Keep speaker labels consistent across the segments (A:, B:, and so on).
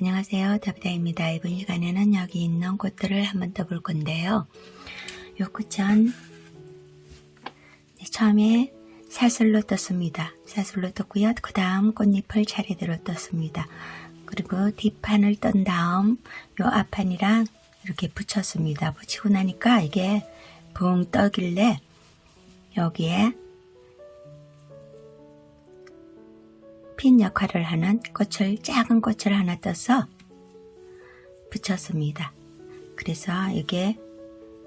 A: 안녕하세요. 더비다입니다. 이번 시간에는 여기 있는 꽃들을 한번 떠볼 건데요. 요 꽃은 네, 처음에 사슬로 떴습니다. 사슬로 떴고요. 그 다음 꽃잎을 차례대로 떴습니다. 그리고 뒷판을 떤 다음 요 앞판이랑 이렇게 붙였습니다. 붙이고 나니까 이게 붕 떠길래 여기에 핀 역할을 하는 꽃을 작은 꽃을 하나 떠서 붙였습니다. 그래서 이게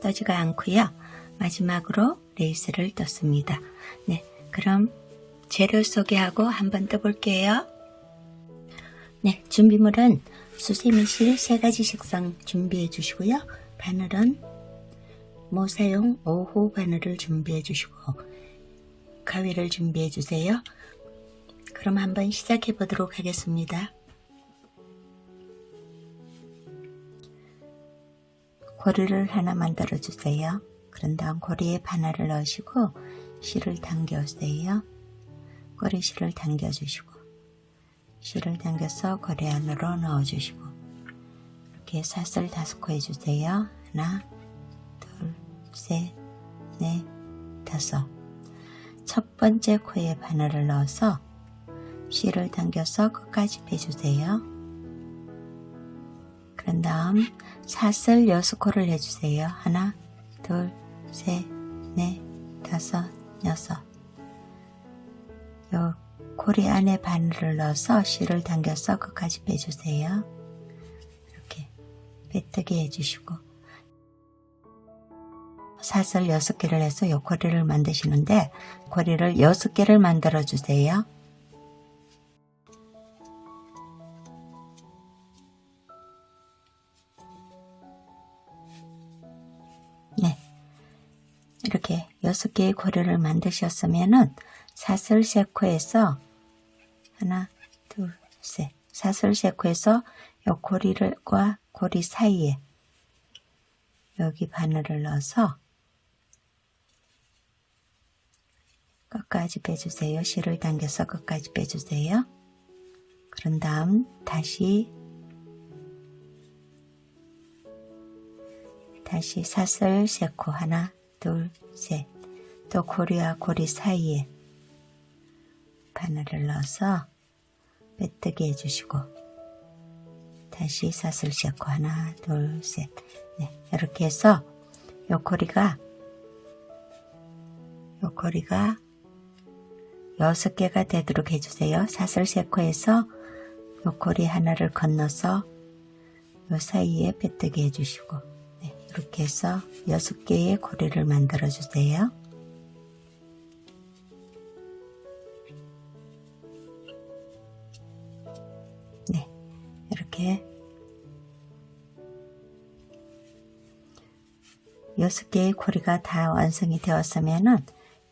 A: 떠지가 않고요. 마지막으로 레이스를 떴습니다. 네, 그럼 재료 소개하고 한번 떠볼게요. 네, 준비물은 수세미실 세 가지 색상 준비해 주시고요. 바늘은 모사용 5호 바늘을 준비해 주시고 가위를 준비해 주세요. 그럼 한번 시작해 보도록 하겠습니다. 고리를 하나 만들어 주세요. 그런 다음 고리에 바늘을 넣으시고 실을 당겨주세요. 꼬리 실을 당겨주시고 실을 당겨서 고리 안으로 넣어주시고 이렇게 사슬 다섯 코 해주세요. 하나, 둘, 셋, 넷, 다섯. 첫 번째 코에 바늘을 넣어서 실을 당겨서 끝까지 빼주세요. 그런 다음 사슬 여섯 코를 해주세요. 하나, 둘, 셋, 넷, 다섯, 여섯. 요 고리 안에 바늘을 넣어서 실을 당겨서 끝까지 빼주세요. 이렇게 빼뜨기 해주시고 사슬 6개를 해서 요 고리를 만드시는데 고리를 6개를 만들어 주세요. 이렇게 6개의 고리를 만드셨으면은 사슬 세코에서 하나, 둘, 셋. 사슬 세코에서 요 고리를과 고리 사이에 여기 바늘을 넣어서 끝까지 빼주세요. 실을 당겨서 끝까지 빼주세요. 그런 다음 다시 다시 사슬 세코 하나, 둘, 셋. 또 고리와 고리 사이에 바늘을 넣어서 빼뜨기 해주시고 다시 사슬 세코 하나, 둘, 셋. 네, 이렇게 해서 요 고리가 요 고리가 여섯 개가 되도록 해주세요. 사슬 세코에서 요 고리 하나를 건너서 요 사이에 빼뜨기 해주시고 네, 이렇게 해서 여섯 개의 고리를 만들어 주세요. 이렇게 여섯 개의 고리가 다 완성이 되었으면은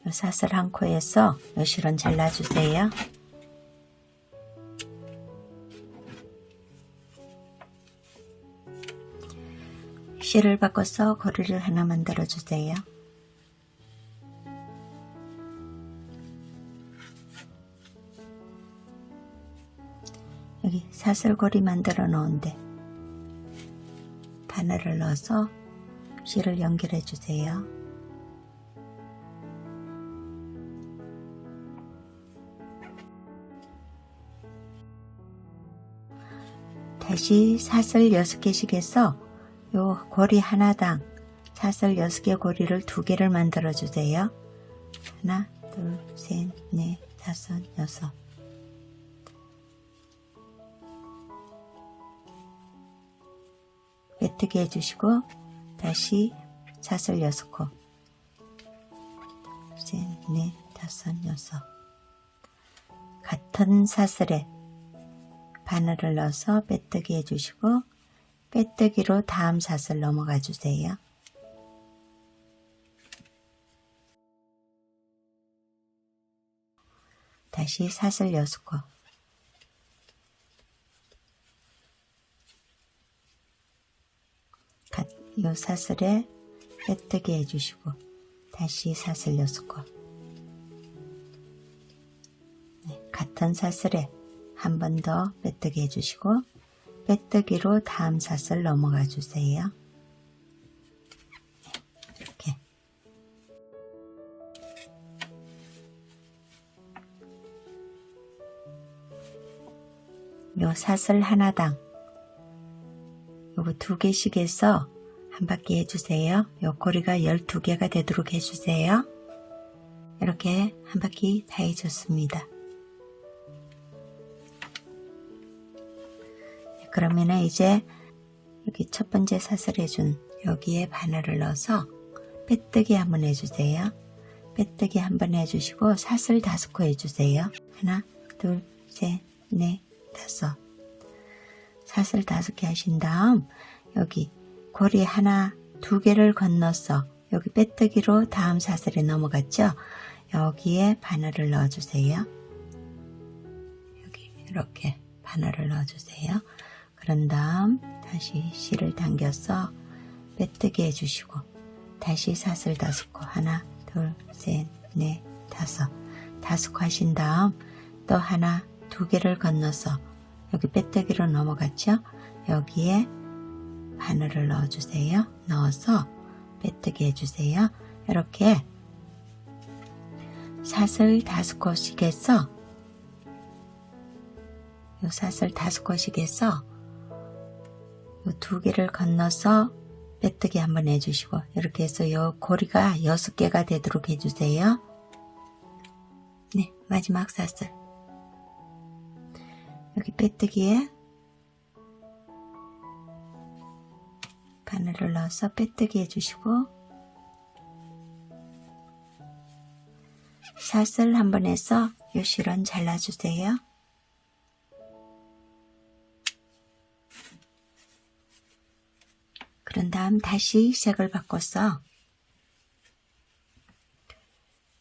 A: 요 사슬 한 코에서 요 실은 잘라주세요. 실을 바꿔서 고리를 하나 만들어 주세요. 여기 사슬고리 만들어 놓은데 바늘을 넣어서 실을 연결해 주세요. 다시 사슬 6개씩 해서 요 고리 하나당 사슬 6개 고리를 2개를 만들어 주세요. 하나, 둘, 셋, 넷, 다섯, 여섯. 빼뜨기 해주시고 다시 사슬 6코. 셋, 넷, 다섯, 여섯. 같은 사슬에 바늘을 넣어서 빼뜨기 해주시고 빼뜨기로 다음 사슬 넘어가 주세요. 다시 사슬 6코 요 사슬에 빼뜨기 해주시고 다시 사슬 6코 네, 같은 사슬에 한 번 더 빼뜨기 해주시고 빼뜨기로 다음 사슬 넘어가 주세요. 이렇게. 요 사슬 하나당 요거 두 개씩 해서 한 바퀴 해주세요. 요 고리가 12개가 되도록 해주세요. 이렇게 한 바퀴 다 해줬습니다. 그러면은 이제 여기 첫 번째 사슬 해준 여기에 바늘을 넣어서 빼뜨기 한번 해주세요. 빼뜨기 한번 해주시고 사슬 다섯 코 해주세요. 하나, 둘, 셋, 넷, 다섯. 사슬 다섯 개 하신 다음 여기 고리 하나, 두 개를 건너서 여기 빼뜨기로 다음 사슬에 넘어갔죠? 여기에 바늘을 넣어주세요. 여기 이렇게 바늘을 넣어주세요. 그런 다음 다시 실을 당겨서 빼뜨기 해주시고 다시 사슬 다섯 코 하나 둘 셋 넷 다섯 다섯 코 하신 다음 또 하나 두 개를 건너서 여기 빼뜨기로 넘어갔죠 여기에 바늘을 넣어주세요. 넣어서 빼뜨기 해주세요. 이렇게 사슬 다섯 코씩 해서 요 사슬 다섯 코씩 해서 요 두 개를 건너서 빼뜨기 한번 해주시고 이렇게 해서 요 고리가 여섯 개가 되도록 해주세요. 네, 마지막 사슬 여기 빼뜨기에 바늘을 넣어서 빼뜨기 해주시고 사슬 한번 해서 요 실은 잘라주세요. 그런 다음 다시 색을 바꿔서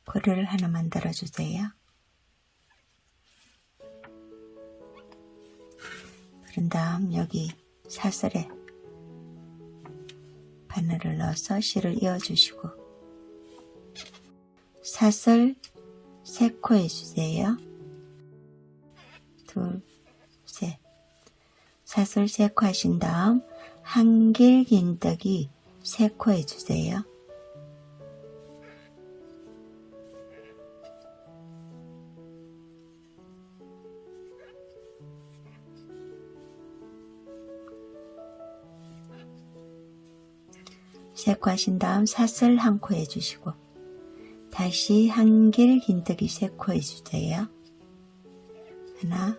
A: 고리를 하나 만들어 주세요. 그런 다음 여기 사슬에 바늘을 넣어서 실을 이어 주시고 사슬 세코 해주세요. 둘, 셋. 사슬 세코 하신 다음 한길 긴떡이 세코 해주세요. 세코 하신 다음 사슬 한 코 해주시고 다시 한 길 긴떡이 세코 해주세요. 하나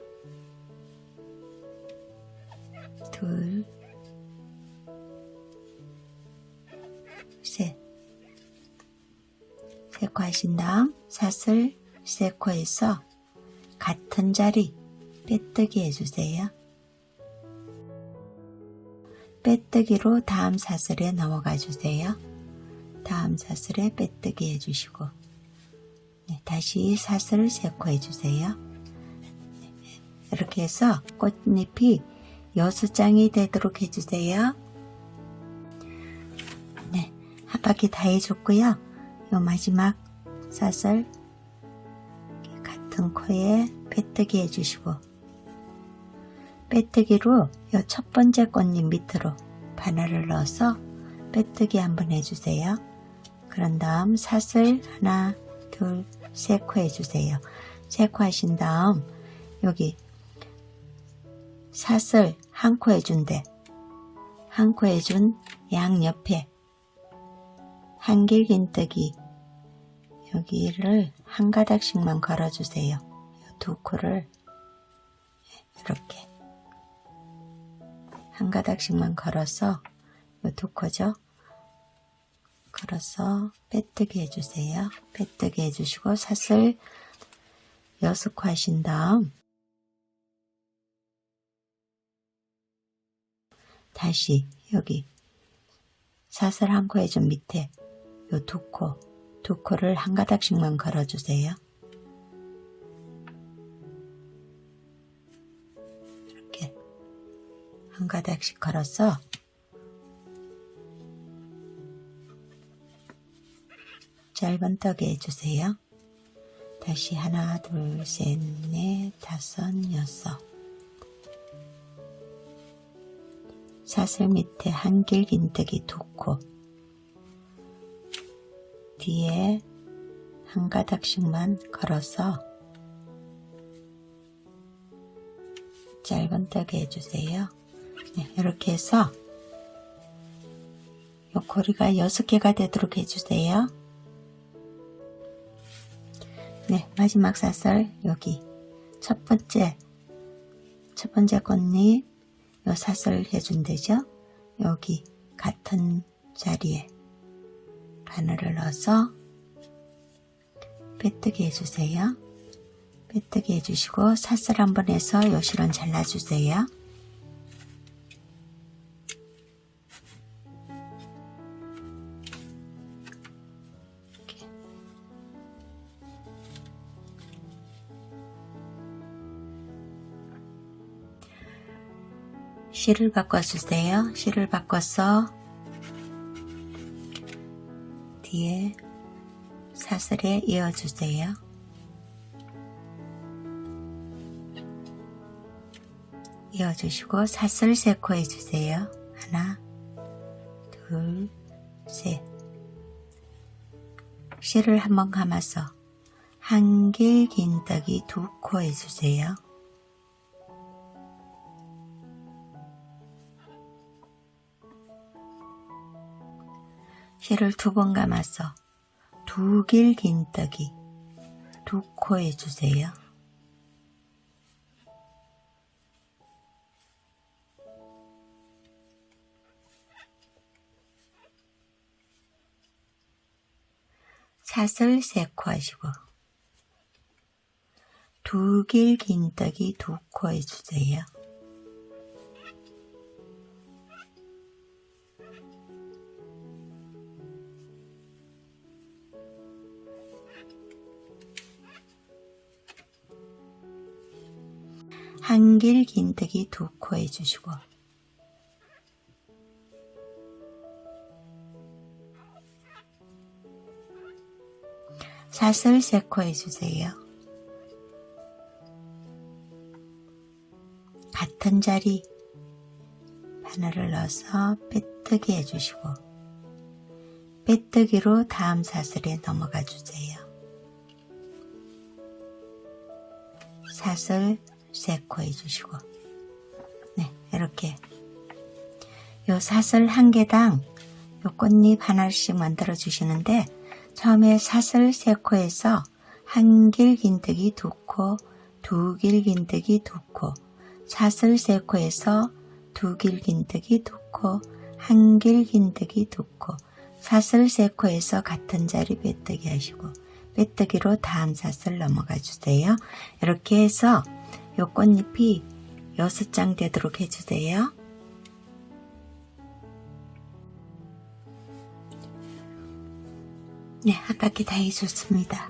A: 둘 셋. 세코 하신 다음 사슬 세코에서 같은 자리 빼뜨기 해주세요. 빼뜨기로 다음 사슬에 넘어가 주세요. 다음 사슬에 빼뜨기 해주시고 네, 다시 사슬 세코 해 주세요. 네, 이렇게 해서 꽃잎이 여섯 장이 되도록 해주세요. 네, 한 바퀴 다 해줬고요. 요 마지막 사슬 같은 코에 빼뜨기 해주시고 빼뜨기로 요 첫 번째 꽃잎 밑으로 바늘을 넣어서 빼뜨기 한번 해주세요. 그런 다음 사슬 하나, 둘, 세 코 해주세요. 세 코 하신 다음 여기 사슬 한 코 해준대. 한 코 해준 양 옆에 한길긴뜨기 여기를 한 가닥씩만 걸어주세요. 두 코를 이렇게 한 가닥씩만 걸어서 두 코죠. 걸어서 빼뜨기 해주세요. 빼뜨기 해주시고 사슬 여섯 코 하신 다음 다시 여기 사슬 한코 해준 밑에 요 두 코, 두 코를 한 가닥씩만 걸어주세요. 한 가닥씩 걸어서 짧은 떡에 해주세요. 다시 하나, 둘, 셋, 넷, 다섯, 여섯 사슬 밑에 한길 긴뜨기 두 코, 뒤에 한 가닥씩만 걸어서 짧은 떡에 해주세요. 네, 이렇게 해서 요 고리가 6개가 되도록 해주세요. 네, 마지막 사슬 여기 첫 번째 첫 번째 꽃잎 요 사슬 해준대죠. 여기 같은 자리에 바늘을 넣어서 빼뜨기 해주세요. 빼뜨기 해주시고 사슬 한번 해서 요 실은 잘라주세요. 실을 바꿔주세요. 실을 바꿔서 뒤에 사슬에 이어주세요. 이어주시고 사슬 세코 해주세요. 하나, 둘, 셋. 실을 한번 감아서 한 길 긴 떡이 두 코 해주세요. 실을 두 번 감아서 두 길 긴떡이 두코 해주세요. 사슬 세코 하시고 두 길 긴떡이 두코 해주세요. 긴뜨기 두 코 해주시고 사슬 세 코 해주세요. 같은 자리 바늘을 넣어서 빼뜨기 해주시고 빼뜨기로 다음 사슬에 넘어가 주세요. 사슬 세코 해 주시고 네 이렇게 요 사슬 한 개당 요 꽃잎 하나씩 만들어 주시는데 처음에 사슬 세 코에서 한 길 긴뜨기 두 코, 두 길 긴뜨기 두 코, 사슬 세 코에서 두 길 긴뜨기 두 코, 한 길 긴뜨기 두 코, 사슬 세 코에서 같은 자리 빼뜨기 하시고 빼뜨기로 다음 사슬 넘어가 주세요. 이렇게 해서 요 꽃잎이 여섯 장 되도록 해주세요. 네, 아깝게 다 해줬습니다.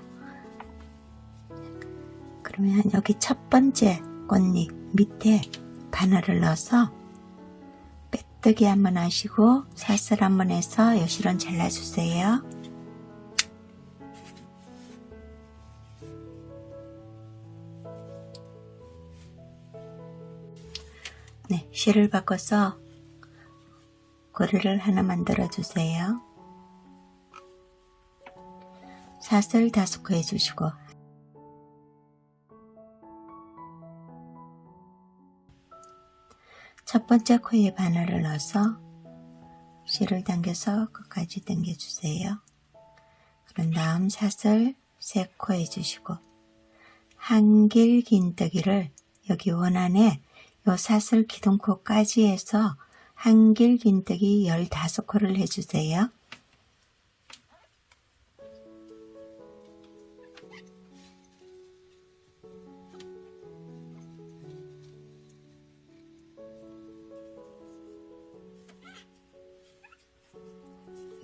A: 그러면 여기 첫 번째 꽃잎 밑에 바늘을 넣어서 빼뜨기 한번 하시고 사슬 한번 해서 여실은 잘라주세요. 실을 바꿔서 고리를 하나 만들어 주세요. 사슬 다섯 코 해주시고 첫 번째 코에 바늘을 넣어서 실을 당겨서 끝까지 당겨주세요. 그런 다음 사슬 세 코 해주시고 한길 긴뜨기를 여기 원안에 요 사슬 기둥코까지 해서 한길 긴뜨기 15코를 해주세요.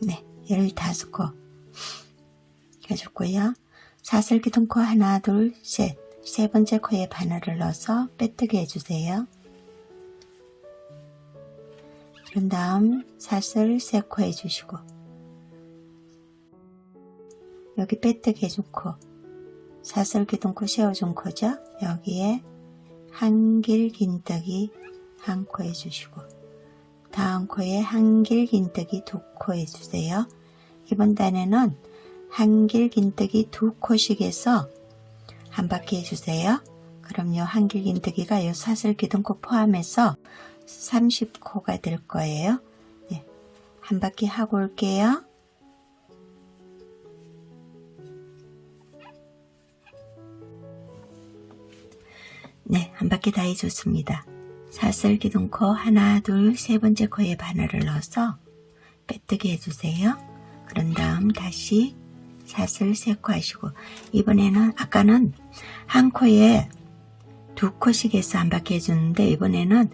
A: 네, 15코 해줬고요. 사슬 기둥코 하나, 둘, 셋. 세 번째 코에 바늘을 넣어서 빼뜨기 해주세요. 그런 다음 사슬 세 코 해주시고 여기 빼뜨기 해준 코 사슬 기둥코 세워준 코죠. 여기에 한길 긴뜨기 한 코 해주시고 다음 코에 한길 긴뜨기 두 코 해주세요. 이번 단에는 한길 긴뜨기 두 코씩 해서 한 바퀴 해주세요. 그럼 요 한길 긴뜨기가 요 사슬 기둥코 포함해서 30코가 될 거예요. 네, 한 바퀴 하고 올게요. 네, 한 바퀴 다 해줬습니다. 사슬 기둥코 하나, 둘, 세 번째 코에 바늘을 넣어서 빼뜨기 해주세요. 그런 다음 다시 사슬 세코 하시고 이번에는 아까는 한 코에 두 코씩 해서 한 바퀴 해주는데 이번에는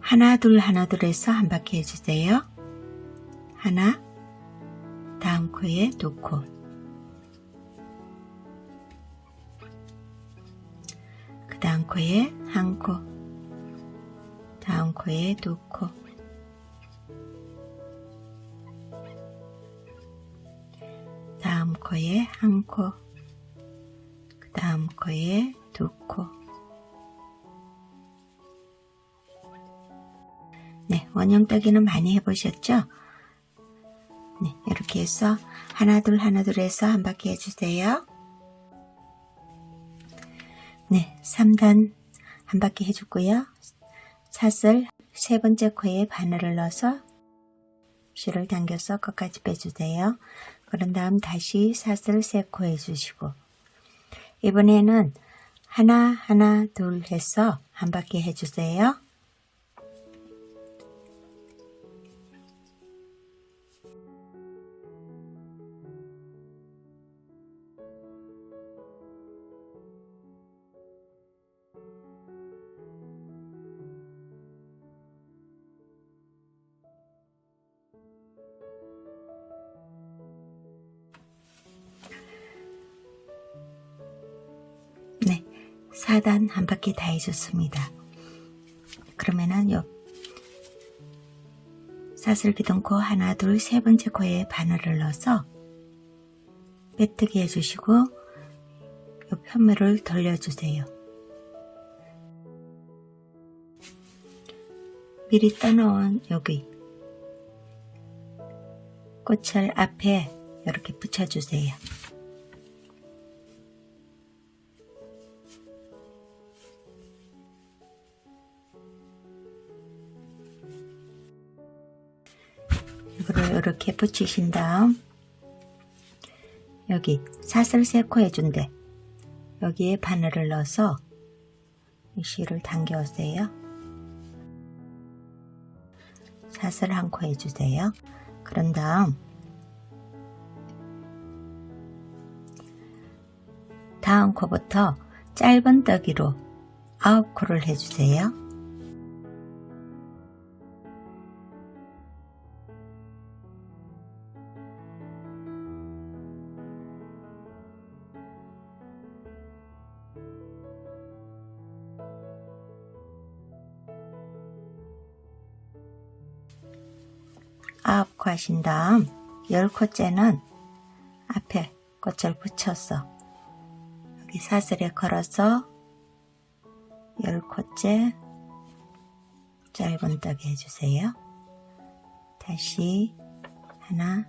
A: 하나 둘 하나 둘 해서 한 바퀴 해주세요. 하나 다음 코에 두 코. 그 다음 코에 한 코. 다음 코에 두 코. 코에 한 코. 그 다음 코에 두 코. 네, 원형 따기는 많이 해보셨죠? 네, 이렇게 해서 하나 둘 하나 둘 해서 한 바퀴 해주세요. 네, 3단 한 바퀴 해주고요. 사슬 세 번째 코에 바늘을 넣어서 실을 당겨서 끝까지 빼주세요. 그런 다음 다시 사슬 세코 해주시고 이번에는 하나 하나 둘 해서 한 바퀴 해주세요. 4단 한 바퀴 다 해줬습니다. 그러면은 요 사슬 기둥코 하나 둘 세 번째 코에 바늘을 넣어서 빼뜨기 해주시고 요 편물을 돌려주세요. 미리 떠놓은 여기 꽃을 앞에 이렇게 붙여주세요. 이렇게 붙이신 다음 여기 사슬 세코 해준대. 여기에 바늘을 넣어서 이 실을 당겨 오세요. 사슬 한 코 해주세요. 그런 다음 다음 코부터 짧은 떡이로 아홉 코를 해주세요 하신 다음 열 코째는 앞에 꽃을 붙여서 여기 사슬에 걸어서 열 코째 짧은 떡 해주세요. 다시 하나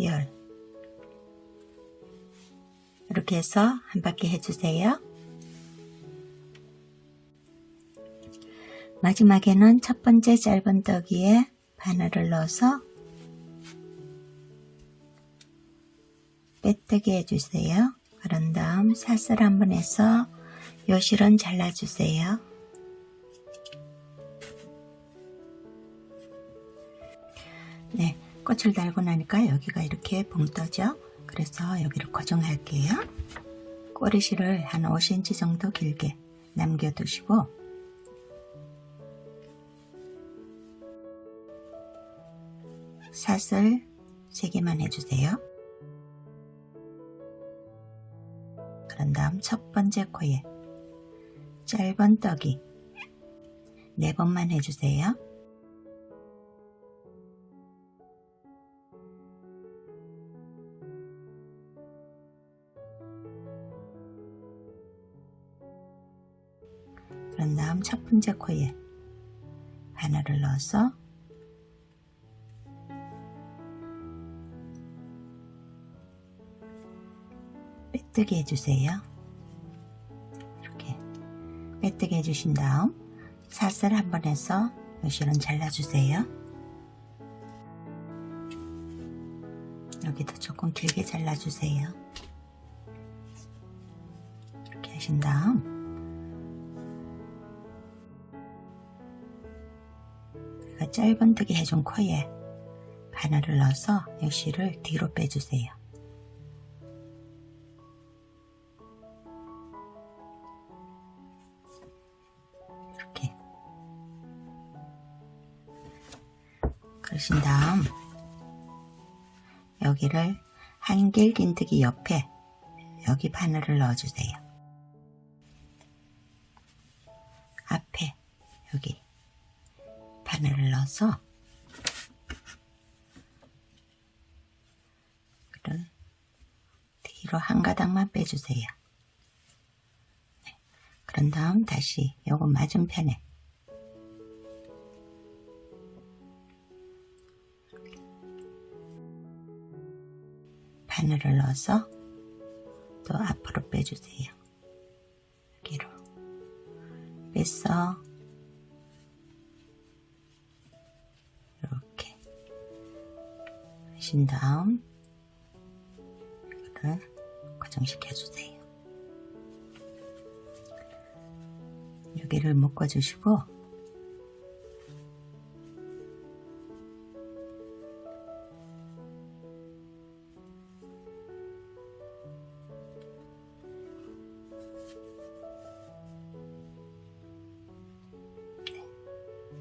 A: 열 이렇게 해서 한 바퀴 해주세요. 마지막에는 첫 번째 짧은 떡이에 바늘을 넣어서 빼뜨기 해주세요. 그런 다음 사슬 한번 해서 요실은 잘라주세요. 꽃을 달고 나니까 여기가 이렇게 붕 떠죠. 그래서 여기를 고정할게요. 꼬리실을 한 5cm 정도 길게 남겨두시고 사슬 3개만 해주세요. 그런 다음 첫 번째 코에 짧은 떡이 네 번만 해주세요. 첫 번째 코에 바늘을 넣어서 빼뜨기 해주세요. 이렇게 빼뜨기 해주신 다음 사슬 한번 해서 요실은 잘라주세요. 여기도 조금 길게 잘라주세요. 이렇게 하신 다음 짧은뜨기 해준 코에 바늘을 넣어서 요실을 뒤로 빼주세요. 이렇게 그러신 다음 여기를 한길 긴뜨기 옆에 여기 바늘을 넣어주세요. 앞에 여기 바늘을 넣어서 그를 뒤로 한 가닥만 빼주세요. 네. 그런 다음 다시 요거 맞은편에 바늘을 넣어서 또 앞으로 빼주세요. 여기로 뺐어. 하신 다음 이거를 고정시켜 주세요. 여기를 묶어 주시고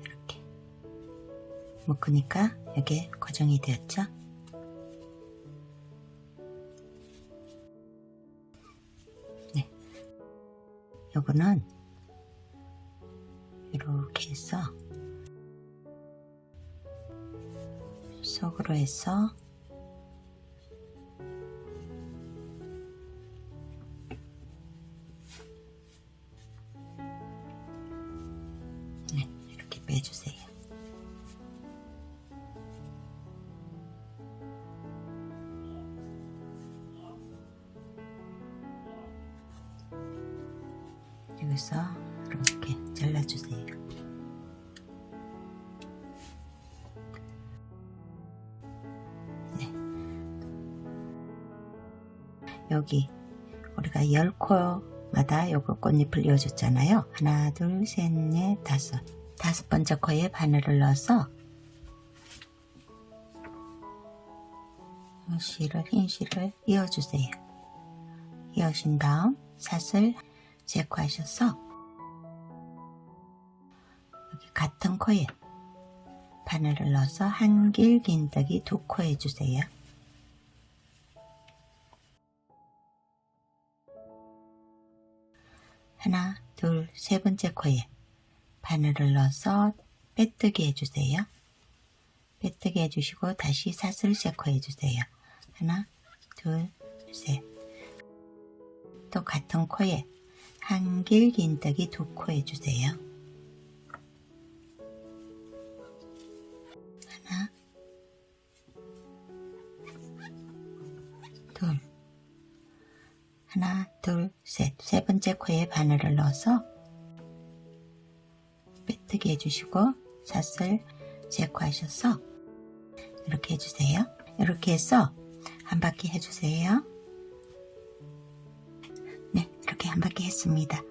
A: 이렇게 묶으니까 여기에 고정이 되었죠? 요거는 이렇게 해서 속으로 해서 여기서 이렇게 잘라주세요. 네. 여기 우리가 열 코마다 요거 꽃잎을 이어줬잖아요. 하나, 둘, 셋, 넷, 다섯. 다섯 번째 코에 바늘을 넣어서 이 실을 흰 실을 이어주세요. 이어신 다음 사슬 제거하셔서 여기 같은 코에 바늘을 넣어서 한길 긴뜨기 두 코 해주세요. 하나, 둘, 세 번째 코에 바늘을 넣어서 빼뜨기 해주세요. 빼뜨기 해주시고 다시 사슬 세코 해주세요. 하나, 둘, 셋. 또 같은 코에 한길 긴뜨기 두코 해주세요. 하나, 둘, 하나, 둘, 셋. 세 번째 코에 바늘을 넣어서 빼뜨기 해주시고 사슬 제거하셔서 이렇게 해주세요. 이렇게 해서 한 바퀴 해주세요. 네, 이렇게 한 바퀴 했습니다.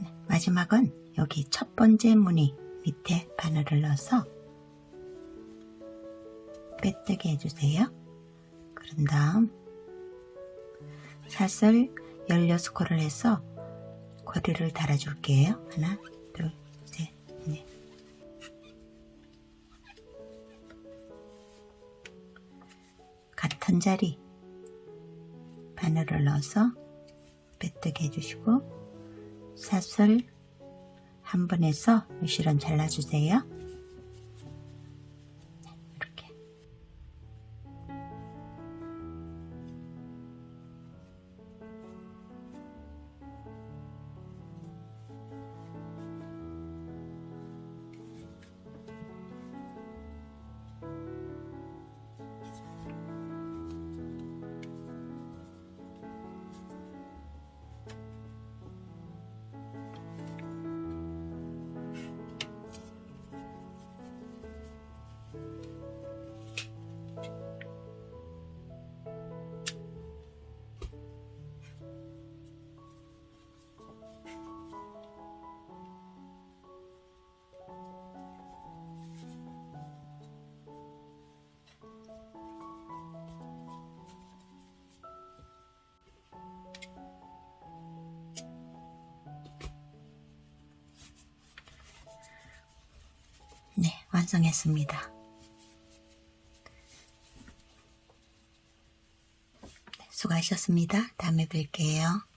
A: 네, 마지막은 여기 첫 번째 무늬 밑에 바늘을 넣어서 빼뜨기 해주세요. 그런 다음 사슬 16코를 해서 고리를 달아줄게요. 하나, 둘, 셋, 넷. 같은 자리 바늘을 넣어서 빼뜨기 해주시고 사슬 한번 해서 실은 잘라주세요. 완성했습니다. 네, 수고하셨습니다. 다음에 뵐게요.